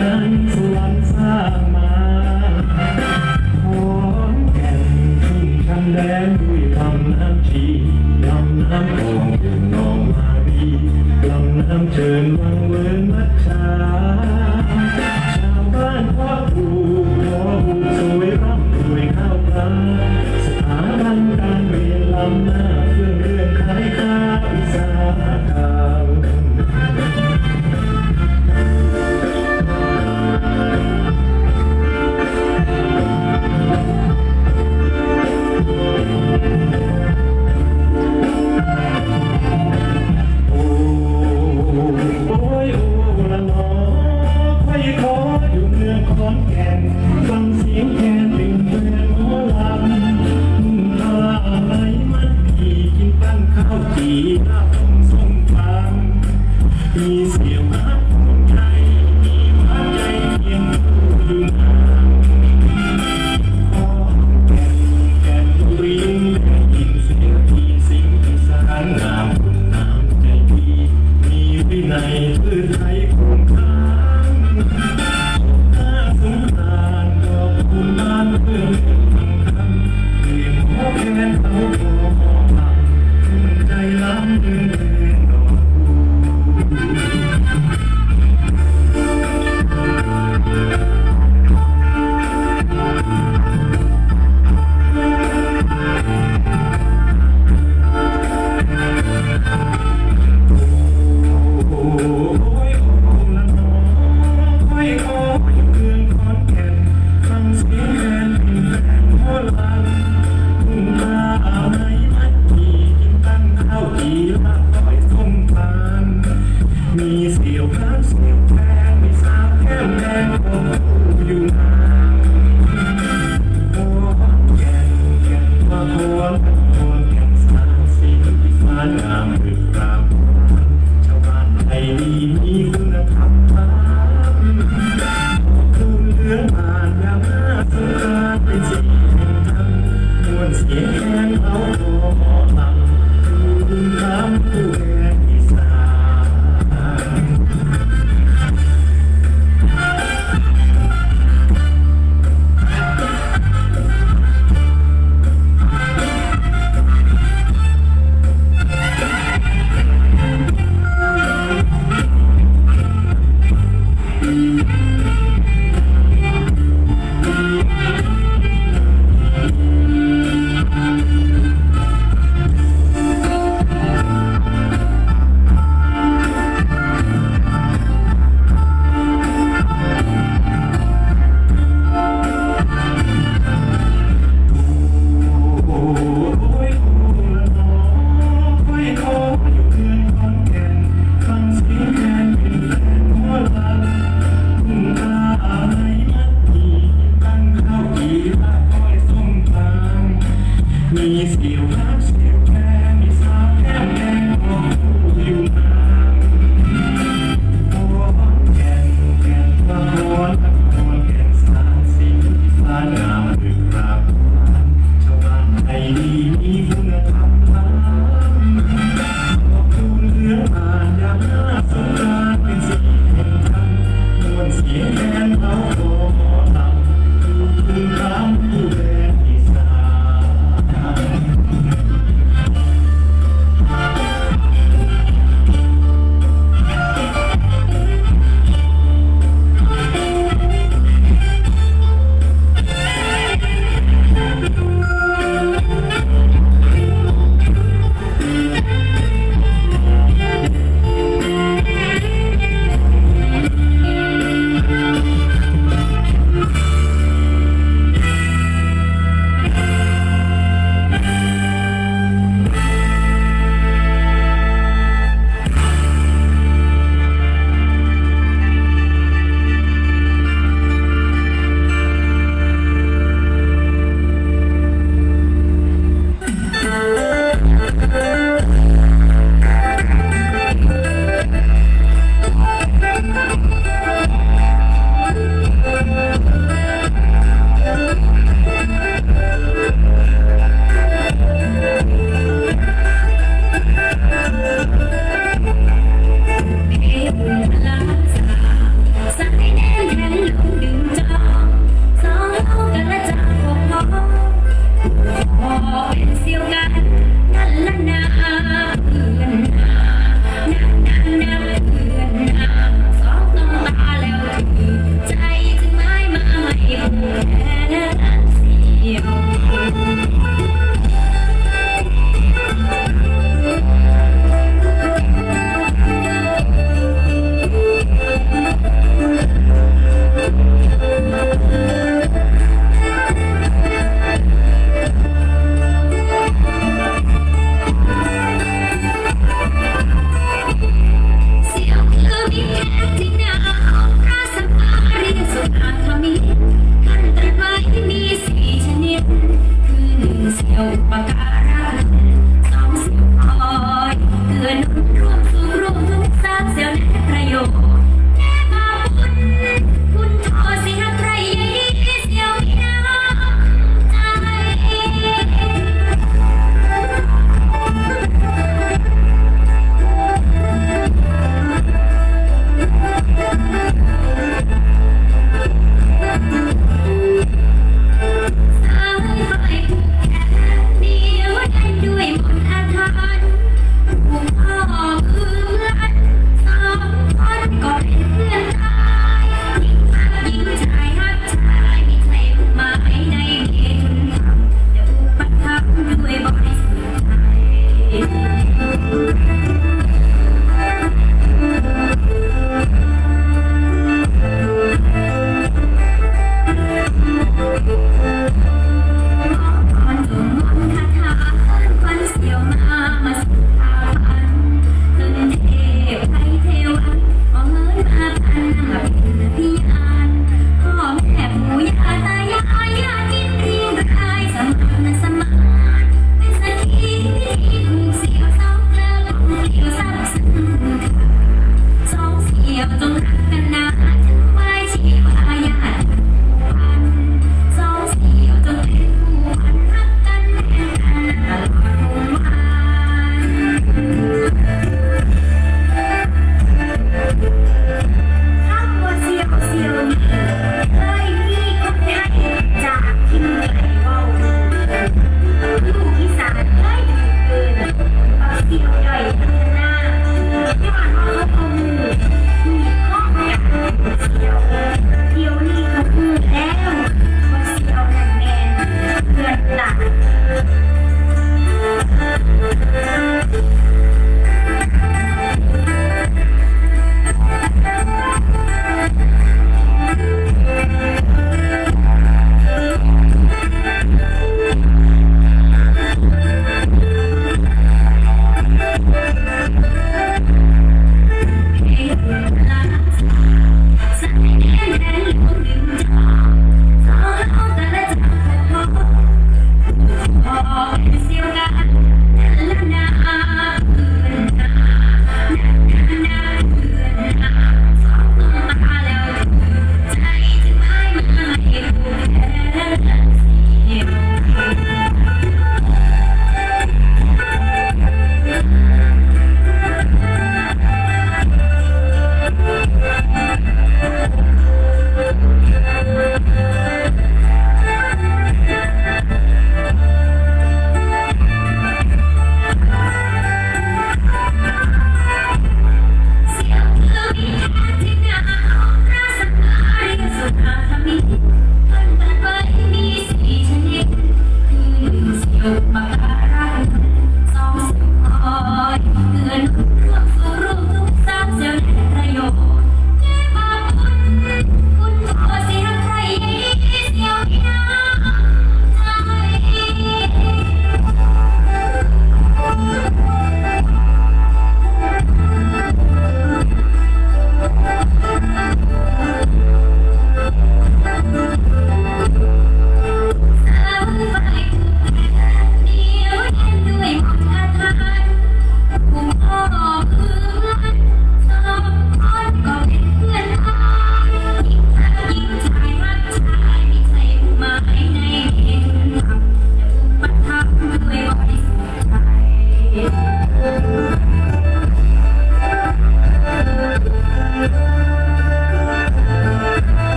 นั้นสวรรค์สร้างมาขอมแก่นทุ่งทำแดงด้วยลำน้ำชีลำน้ำคองถึงนองมาดีลำน้ำเชิญวัง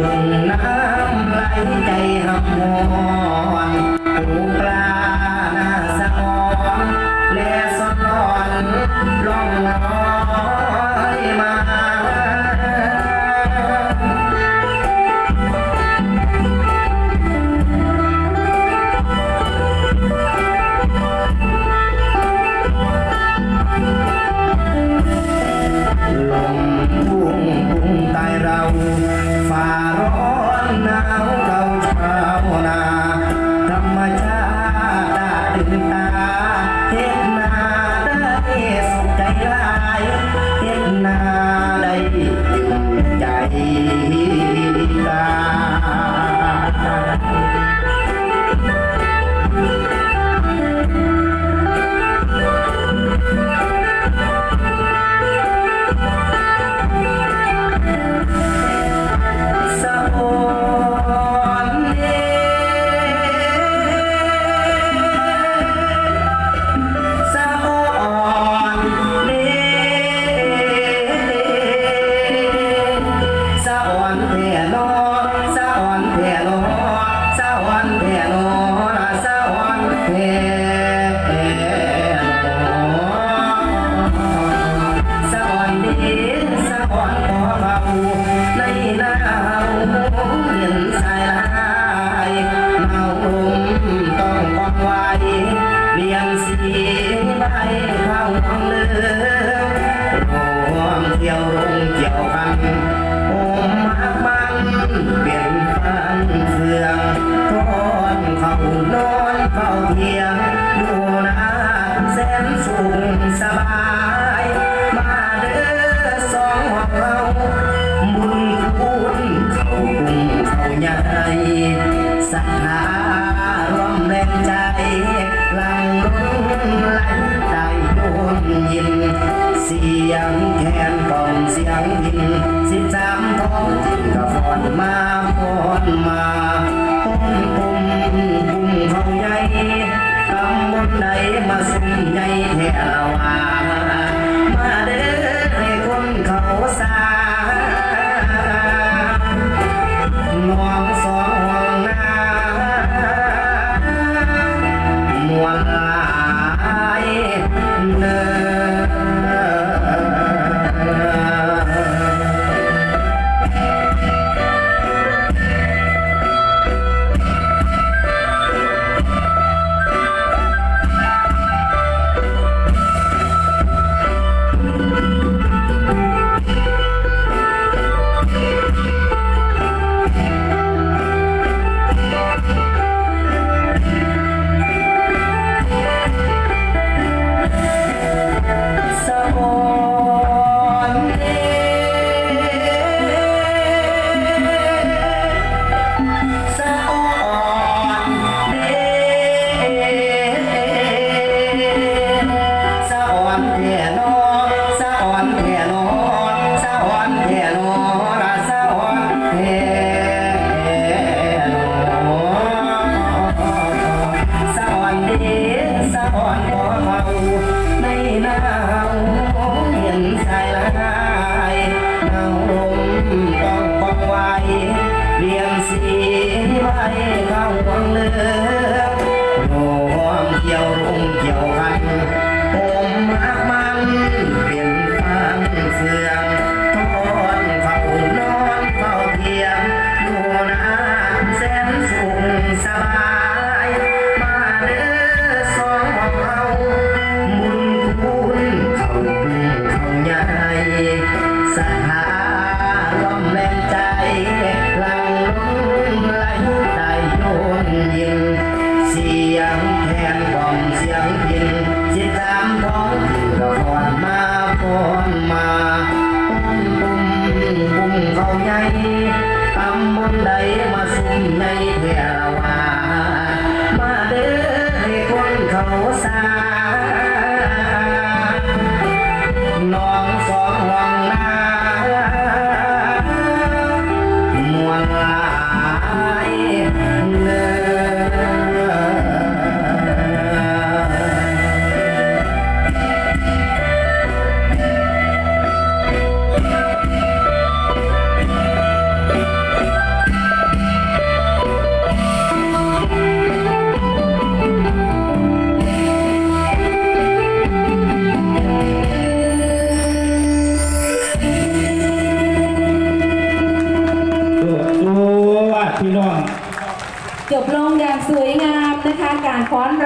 บึงน้ำไหลใจหำวอ เกี่ยวรุมเกี่ยวกันังสิบสามท้องถิ่นก็ฟอนมาฟอนมาปุ่มปุ่มปุ่มเขาใหญ่ตำบนไหนมาสุ่มใหญ่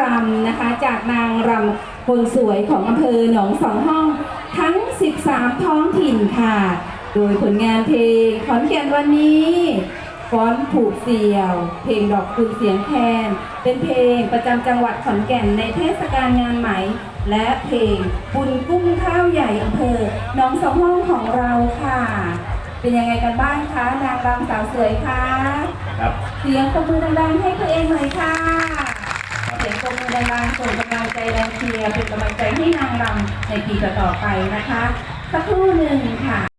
รฟ้อนรำนะคะ จากนางรำคนสวยของอำเภอหนองสองห้องทั้ง 13 ท้องถิ่นค่ะ โดยผลงานเพลงขอนแก่นวันนี้ฟ้อนผูกเสี่ยว เพลงดอกคุณเสียงแคนเป็นเพลงประจำจังหวัดขอนแก่นในเทศกาลงานไหม และเพลงบุญกุ้งข้าวใหญ่อำเภอหนองสองห้องของเราค่ะ เป็นยังไงกันบ้างคะนางรำสาวสวยคะครับเสียงปรบมือดังๆให้ตัวเองหน่อยค่ะ เสียงปรบมือดังส่งกำลังใจแรงเชียร์เป็นกำลังใจให้นางรำในปีต่อๆไปนะคะ สักครู่หนึ่งค่ะ